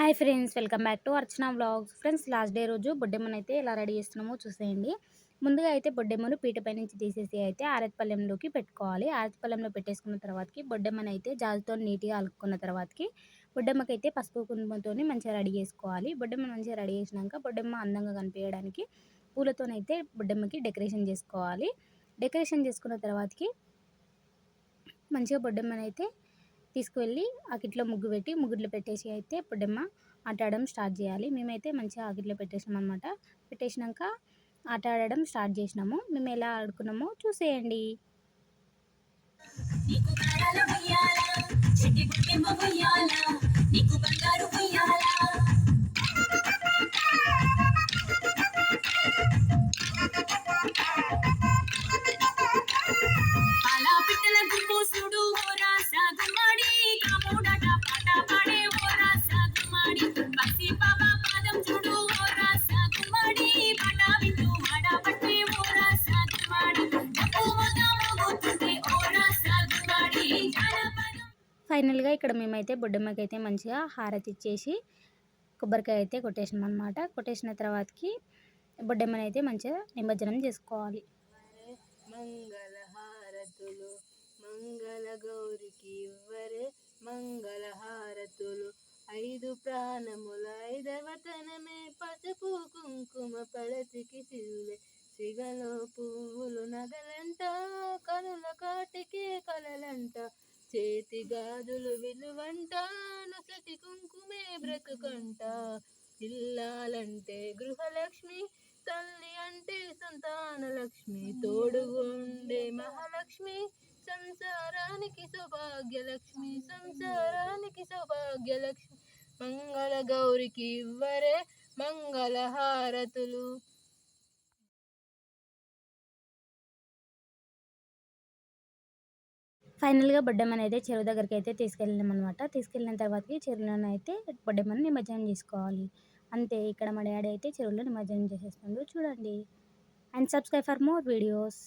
Hi friends welcome back to Archana vlogs. Friends last day రోజు బొడ్డెమ్మను అయితే ఎలా రెడీ చేస్తున్నామో చూసేయండి. ముందుగా అయితే బొడ్డెమ్మను పీటపై నుంచి తీసేసి అయితే ఆరతిపల్లెంలోకి పెట్టుకోవాలి. ఆరతిపల్లెంలో పెట్టేసుకున్న తర్వాతకి బొడ్డెమ్మను అయితే జాజుతో నీట్గా అలుక్కున్న తర్వాతకి బొడ్డెమ్మకి అయితే పసుపు కుంకుమతో మంచిగా రెడీ చేసుకోవాలి. బొడ్డెమ్మను మంచిగా రెడీ చేసినాక బొడ్డెమ్మ అందంగా కనిపించడానికి పూలతోనైతే బొడ్డెమ్మకి డెకరేషన్ చేసుకోవాలి. డెకరేషన్ చేసుకున్న తర్వాతకి మంచిగా బొడ్డెమ్మనైతే అయితే తీసుకువెళ్ళి ఆ కిట్లో ముగ్గు పెట్టి ముగ్గులో పెట్టేసి అయితే పొడ్డమ్మ ఆట ఆడడం స్టార్ట్ చేయాలి. మేమైతే మంచిగా ఆ కిట్లో పెట్టేసినాం అనమాట పెట్టేసినాక ఆట ఆడడం స్టార్ట్ చేసినాము. మేము ఎలా ఆడుకున్నామో చూసేయండి. ఫైనల్గా ఇక్కడ మేమైతే బొడ్డమ్మకి అయితే మంచిగా హారతి ఇచ్చేసి కొబ్బరికాయ అయితే కొట్టేసినాం అనమాట కొట్టేసిన తర్వాతకి బొడ్డమ్మని అయితే మంచిగా నిమజ్జనం చేసుకోవాలి. మంగళ హారతులు మంగళ గౌరికి ఇవ్వరే మంగళ హారతులు ఐదు ప్రాణముల ఐదవతనమే పసుపు కుంకుమ పడతికి సిరులే సిగలో పువ్వులు నగలంట కనుల కాటికి కలలంట. చేతి గాజులు విలువంట నొసటి కుంకుమే బ్రతుకంట. ఇల్లాలంటే గృహలక్ష్మి తల్లి అంటే సంతాన లక్ష్మి తోడుగుండే మహాలక్ష్మి సంసారానికి సౌభాగ్యలక్ష్మి సంసారానికి సౌభాగ్యలక్ష్మి. మంగళ గౌరికి ఇవ్వరే మంగళ హారతులు ఫైనల్గా బొడ్డమ్మని అయితే చెరువు దగ్గరికి అయితే తీసుకెళ్ళాం అనమాట తీసుకెళ్ళిన తర్వాతకి చెరువులోనే అయితే బొడ్డమ్మని నిమజ్జనం చేసుకోవాలి. అంతే ఇక్కడ మా డాడీ అయితే చెరువులో నిమజ్జనం చేసేస్తుండ్రు చూడండి. And subscribe for more videos.